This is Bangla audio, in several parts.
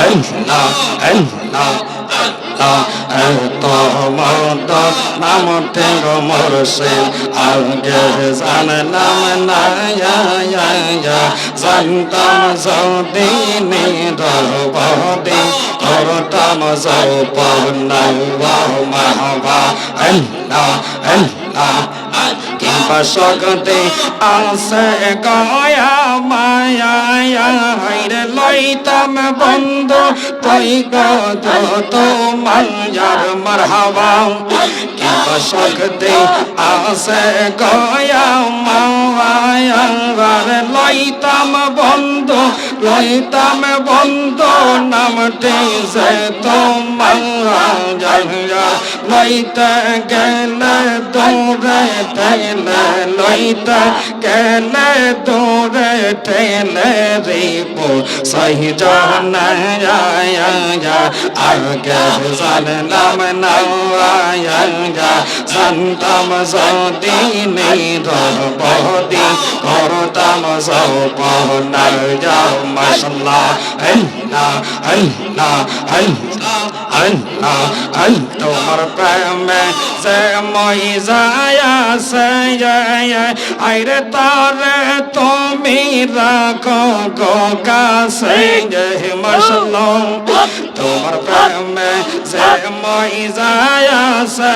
আল্লাহ আল্লাহ নামতে মোরশেদ আগে জানলাম না জানতাম যদি নিরবদি করতাম সৌপন্নাই মাহবা আল্লাহ আল্লাহ শক্তি আছে গয়া, মায়া হাইরে লইতাম বন্ধু। তুই গত তোমার মারহাবা। শক্তি আছে গয়া, মায়া লইতাম বন্ধু। লইতাম বন্ধু, নামটি সে তোমার লইতে গেলে দৌড়ে ঠেলে, লইতে গেলে দৌড়ে ঠেলে রিপু সহি জানা আগে জানলাম না জানতাম সদি নিরবদি করতাম সৌপনার যাও মাসাল্লাহ আল্লাহ আল্লাহ আল্লাহ প্রেমে সে মই যায় সে আইরে তারে তুমি রাখো গো কাছে মাসাল্লাহ তোমার প্রেমে সে মই যায় সে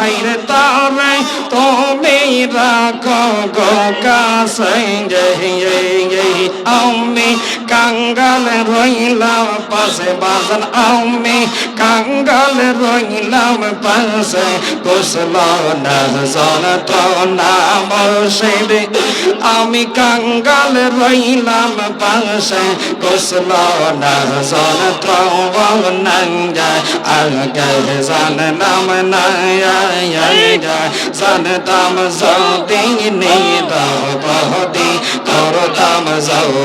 আইরে তারে তুমি রাখো গো কাছে আমি কাঙ্গাল রইলাম, পাশে বাজান আমি। কাঙ্গাল রইলাম, পাশে কুশল না জন তো নাম সেবে আমি কাঙ্গাল রইলাম, পাশে কুশল না জন তো নঙ্গা। আগে জানলাম না জানতাম যদি নিদ বহদি করতাম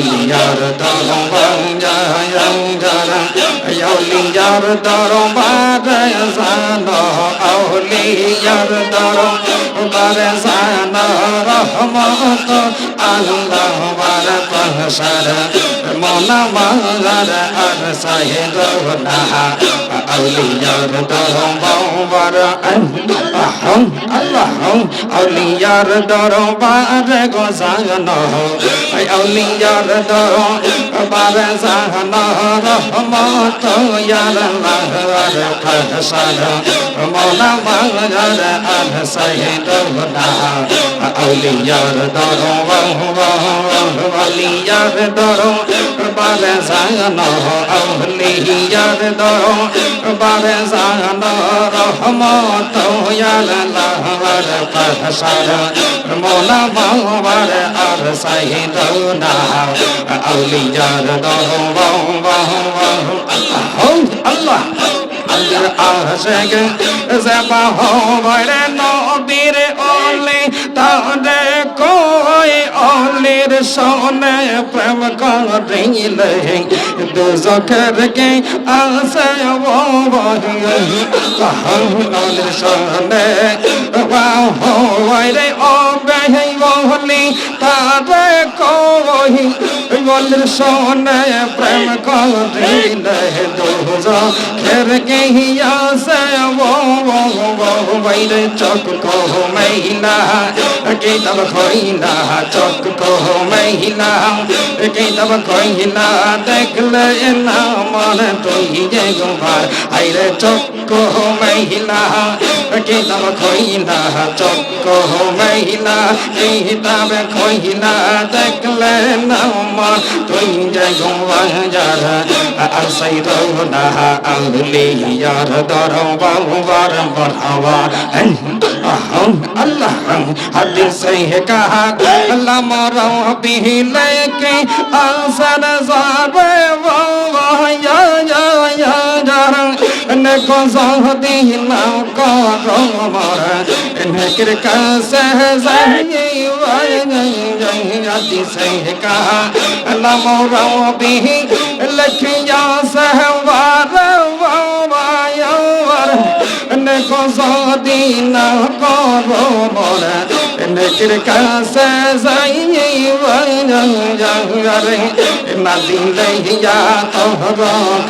linjar tarong bang jayang jarang Ayaw linjar tarong bagay sana Aw linjar tarong bagay sana Rahmat Allah wala pahsara Mona mazara arsahid naha আউলিয়ার দরবার আল্লাহ আউলিয়ার দরবার গোসান আউলিয়ার দরবার সাহন রহমত ইয়ার লাহর ফহসান মনা মালার আর সাহেদ না আউলিয়ার দরবার আউলিয়ার দরবার বারে জানো আউলিয়ার দরো বারে জানো রহমত ইয়াল্লাহর ফহসার মোলা বাবার আর সাইদ না আউলিয়ার বাহ আল্লাহ আল্লাহ আশেক জবা হবে নবীর অলির সোনে প্রেম করিলে দুজখের কে আসে অলির সোনে রে ও বেহি বলি তারে কই অলির সোনে প্রেম করিলে দুজখের কে আসে বাইরে চক কো মহিলা কিতাব খইলা চক কহ মহিলা কিতাব খইলা দেখলে না মন তুই যে গুমার আইরে চক কহ মহিলা কিতাব খইলা চক কহ মহিলা কিতাব খইলা দেখলে না মন তুই যে গুমার আর সেই রৌদা আউলিয়ার দরবার বরবার বরবার اللہ حدیث ہے کہا اللہ مرو بھی لے کے آسر زارے واللہ یا یا یا جارن کو زہدی نہ کو رو مارا ذکر کا سہزائی وائی جنگ حدیث ہے کہا اللہ مرو بھی মরা নেকের কাছে যাই রে না দিলে হিয়া তোর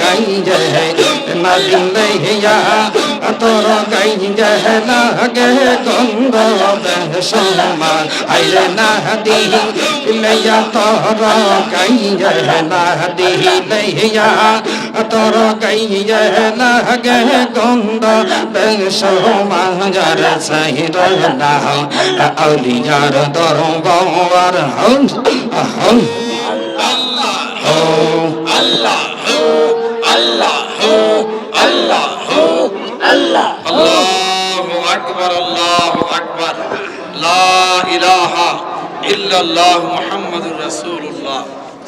গাই যায় না দিলে হিয়া তোর গাই যায় লাগে গন্ধ বেসমা আইলে না দিলে তোর গাই যায় না দিলে হিয়া তোর গাই লাগে গন্ধ বেসমা যার সাহির না আউলিয়ার দরবার হম হম আল্লাহু আল্লাহু আকবার লা ইলাহা ইল্লাল্লাহ মুহাম্মাদুর রাসূলুল্লাহ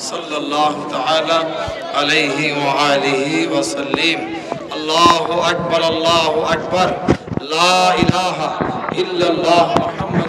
সাল্লাল্লাহু তাআলা আলাইহি ওয়া আলিহি ওয়া সাল্লিম আল্লাহু আকবার আল্লাহু আকবার লা ইলাহা ইল্লাল্লাহ মুহাম্মাদুর